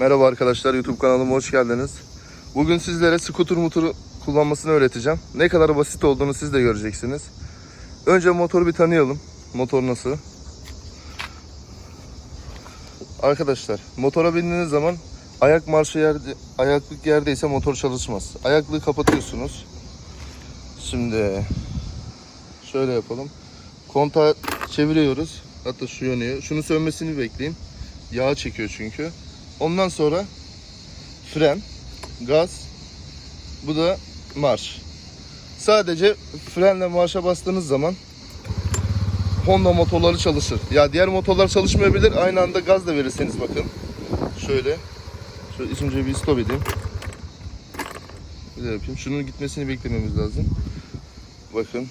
Merhaba arkadaşlar YouTube kanalıma hoş geldiniz. Bugün sizlere scooter motoru kullanmasını öğreteceğim. Ne kadar basit olduğunu siz de göreceksiniz. Önce motoru bir tanıyalım. Motor nasıl? Arkadaşlar motora bindiğiniz zaman ayak marşı yerde, ayaklık yerdeyse motor çalışmaz. Ayaklığı kapatıyorsunuz. Şimdi şöyle yapalım. Kontağı çeviriyoruz. Hatta şu yanıyor. Şunu sönmesini bekleyin. Yağ çekiyor çünkü. Ondan sonra fren, gaz, bu da marş. Sadece frenle marşa bastığınız zaman Honda motorları çalışır. Ya diğer motorlar çalışmayabilir. Aynı anda gaz da verirseniz bakın. Şöyle. Şöyle önce bir stop edeyim. Bir de yapayım. Şunun gitmesini beklememiz lazım. Bakın.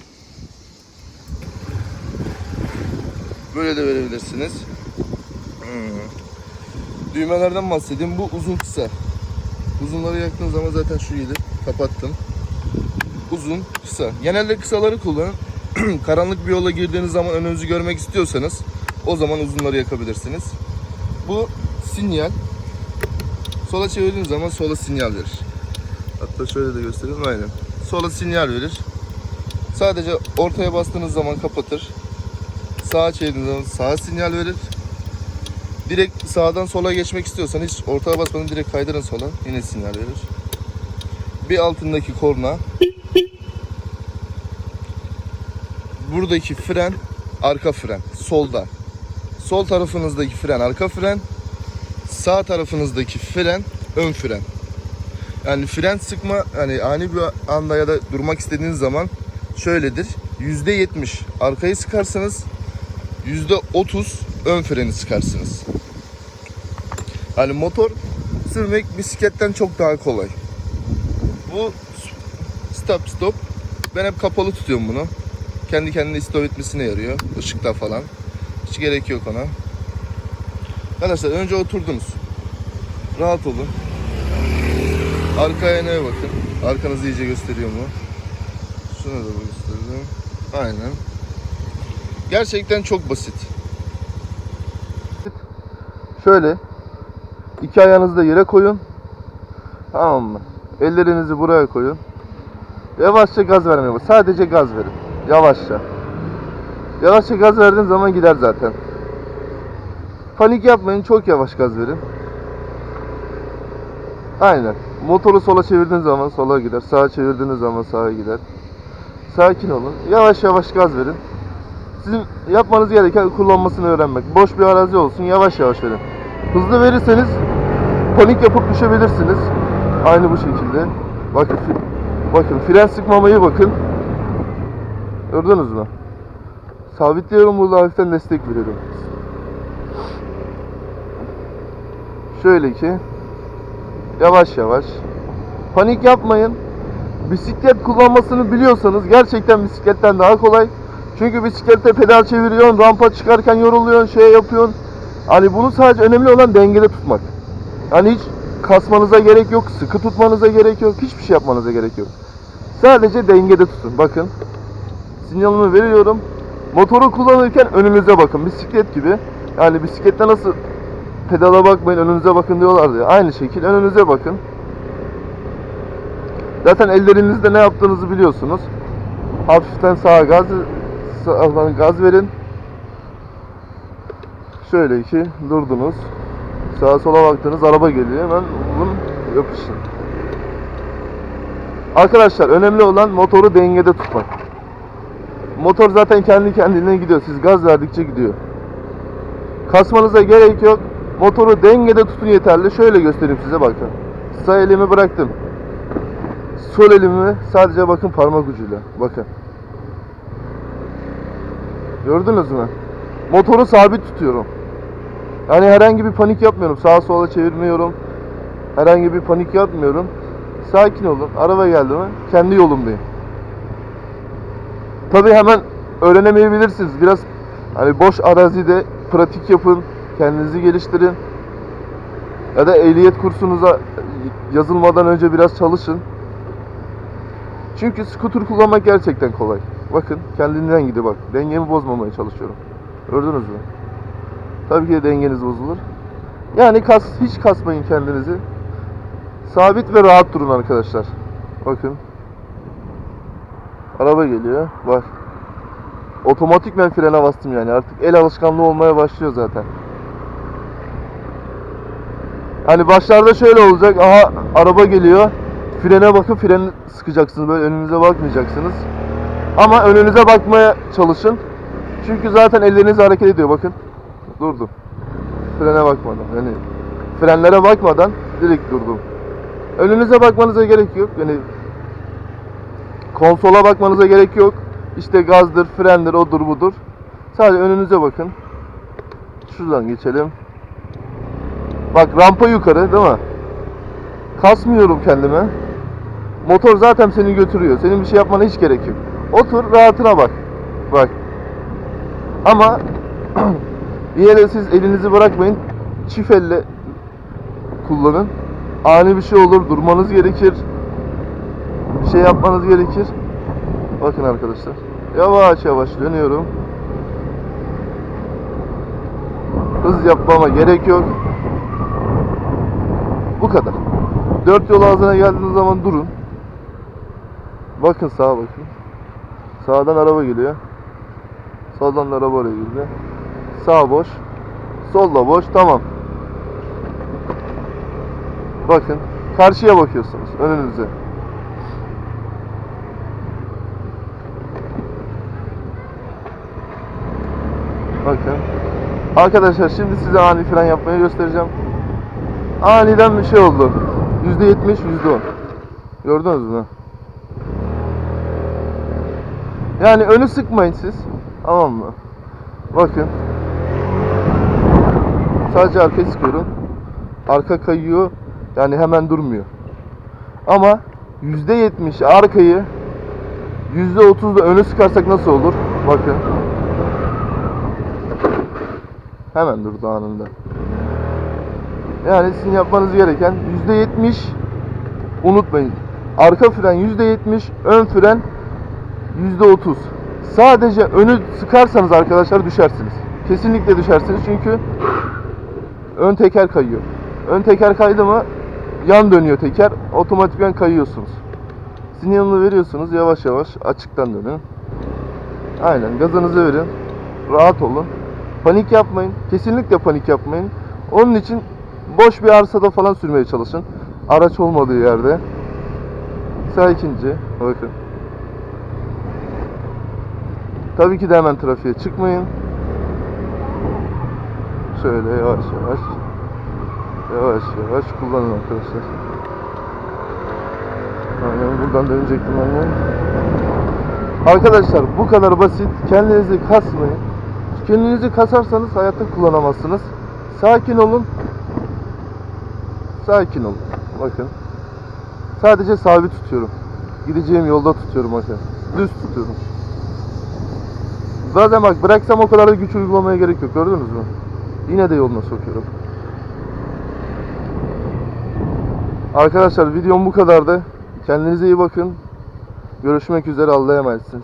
Böyle de verebilirsiniz. Hmm. Düğmelerden bahsedeyim. Bu uzun kısa. Uzunları yaktığın zaman zaten şu gelir. Kapattım. Uzun kısa. Genelde kısaları kullanın. Karanlık bir yola girdiğiniz zaman önünüzü görmek istiyorsanız o zaman uzunları yakabilirsiniz. Bu sinyal. Sola çevirdiğiniz zaman sola sinyal verir. Hatta şöyle de göstereyim. Aynen. Sola sinyal verir. Sadece ortaya bastığınız zaman kapatır. Sağa çevirdiğiniz zaman sağa sinyal verir. Direkt sağdan sola geçmek istiyorsan hiç ortaya basmadan direkt kaydırın sola. Yine sinyal verir. Bir altındaki korna. Buradaki fren arka fren. Solda. Sol tarafınızdaki fren arka fren. Sağ tarafınızdaki fren ön fren. Yani fren sıkma hani ani bir anda ya da durmak istediğiniz zaman şöyledir. %70 arkayı sıkarsanız %30 ön freni sıkarsınız. Hani motor sürmek bisikletten çok daha kolay. Bu stop stop. Ben hep kapalı tutuyorum bunu. Kendi kendine stop etmesine yarıyor. Işıkta falan. Hiç gerek yok ona. Arkadaşlar önce oturdunuz. Rahat olun. Arka aynaya bakın. Arkanızı iyice gösteriyor mu? Şunu da göstereyim. Aynen. Gerçekten çok basit. Şöyle iki ayağınızı da yere koyun. Tamam mı? Ellerinizi buraya koyun. Yavaşça gaz vermeye bak. Sadece gaz verin. Yavaşça. Yavaşça gaz verdiğin zaman gider zaten. Panik yapmayın. Çok yavaş gaz verin. Aynen. Motoru sola çevirdiğiniz zaman sola gider. Sağa çevirdiğiniz zaman sağa gider. Sakin olun. Yavaş yavaş gaz verin. Sizin yapmanız gereken kullanmasını öğrenmek. Boş bir arazi olsun. Yavaş yavaş verin. Hızlı verirseniz panik yapıp düşebilirsiniz. Aynı bu şekilde. Bakın, bakın fren sıkmamayı bakın. Gördünüz mü? Sabitliyorum burada hafiften destek veriyorum. Şöyle ki yavaş yavaş. Panik yapmayın. Bisiklet kullanmasını biliyorsanız gerçekten bisikletten daha kolay. Çünkü bisiklette pedal çeviriyorsun, rampa çıkarken yoruluyorsun, şey yapıyorsun. Hani bunu sadece önemli olan dengede tutmak. Hani hiç kasmanıza gerek yok, sıkı tutmanıza gerek yok, hiçbir şey yapmanıza gerek yok. Sadece dengede tutun. Bakın. Sinyalımı veriyorum. Motoru kullanırken önünüze bakın. Bisiklet gibi. Yani bisiklette nasıl pedala bakmayın önünüze bakın diyorlar ya. Aynı şekil önünüze bakın. Zaten ellerinizde ne yaptığınızı biliyorsunuz. Hafiften sağa gaz sağdan gaz verin. Şöyle ki durdunuz. Sağa sola baktınız araba geliyor hemen bunun yapışın. Arkadaşlar önemli olan motoru dengede tutmak. Motor zaten kendi kendine gidiyor. Siz gaz verdikçe gidiyor. Kasmanıza gerek yok. Motoru dengede tutun yeterli. Şöyle göstereyim size bakın. Sağ elimi bıraktım. Sol elimi sadece bakın parmak ucuyla. Bakın. Gördünüz mü? Motoru sabit tutuyorum. Yani herhangi bir panik yapmıyorum. Sağa sola çevirmiyorum. Herhangi bir panik yapmıyorum. Sakin olun. Araba geldi mi? Kendi yolumdayım. Tabii hemen öğrenemeyebilirsiniz. Biraz hani boş arazide pratik yapın. Kendinizi geliştirin. Ya da ehliyet kursunuza yazılmadan önce biraz çalışın. Çünkü skuter kullanmak gerçekten kolay. Bakın kendinden gidiyor bak. Dengemi bozmamaya çalışıyorum. Gördünüz mü? Tabii ki de dengeniz bozulur. Yani kas, hiç kasmayın kendinizi. Sabit ve rahat durun arkadaşlar. Bakın. Araba geliyor. Bak. Otomatik ben frene bastım yani. Artık el alışkanlığı olmaya başlıyor zaten. Hani başlarda şöyle olacak. Aha araba geliyor. Frene bakıp fren sıkacaksınız. Böyle önünüze bakmayacaksınız. Ama önünüze bakmaya çalışın. Çünkü zaten elleriniz hareket ediyor. Bakın. Durdum. Frene bakmadan. Yani frenlere bakmadan direkt durdum. Önünüze bakmanıza gerek yok. Yani konsola bakmanıza gerek yok. İşte gazdır, frendir, odur budur. Sadece önünüze bakın. Şuradan geçelim. Bak rampa yukarı değil mi? Kasmıyorum kendime. Motor zaten seni götürüyor. Senin bir şey yapmana hiç gerek yok. Otur rahatına bak. Bak. Ama yine de siz elinizi bırakmayın. Çift elle kullanın. Ani bir şey olur, durmanız gerekir. Bir şey yapmanız gerekir. Bakın arkadaşlar. Yavaş yavaş dönüyorum. Hız yapmama gerek yok. Bu kadar. Dört yol ağzına geldiğiniz zaman durun. Bakın sağa bakın. Sağdan araba geliyor. Soldan da araba oraya girdi. Sağ boş. Sol da boş. Tamam. Bakın. Karşıya bakıyorsunuz. Önünüze. Bakın. Arkadaşlar şimdi size ani fren yapmayı göstereceğim. Aniden bir şey oldu. %70, %10. Gördünüz mü? Yani önü sıkmayın siz. Tamam mı? Bakın. Sadece arkayı sıkıyorum. Arka kayıyor. Yani hemen durmuyor. Ama %70 arkayı %30 da öne sıkarsak nasıl olur? Bakın. Hemen durdu anında. Yani sizin yapmanız gereken %70 unutmayın. Arka fren %70, ön fren %30. Sadece önü sıkarsanız arkadaşlar düşersiniz. Kesinlikle düşersiniz çünkü ön teker kayıyor. Ön teker kaydı mı yan dönüyor teker. Otomatikman kayıyorsunuz. Sinyalini veriyorsunuz yavaş yavaş açıktan dönün. Aynen gazınızı verin. Rahat olun. Panik yapmayın. Kesinlikle panik yapmayın. Onun için boş bir arsada falan sürmeye çalışın. Araç olmadığı yerde. Sakince. Bakın. Tabii ki de hemen trafiğe çıkmayın. Şöyle yavaş yavaş. Yavaş yavaş kullanın arkadaşlar. Aynen buradan dönecektim annem. Arkadaşlar bu kadar basit. Kendinizi kasmayın. Kendinizi kasarsanız hayatta kullanamazsınız. Sakin olun. Sakin olun. Bakın. Sadece sabit tutuyorum. Gideceğim yolda tutuyorum bakın. Düz tutuyorum. Zaten bak bıraksam o kadar da güç uygulamaya gerek yok. Gördünüz mü? Yine de yoluna sokuyorum. Arkadaşlar videom bu kadardı. Kendinize iyi bakın. Görüşmek üzere. Allah'a emanetsiniz.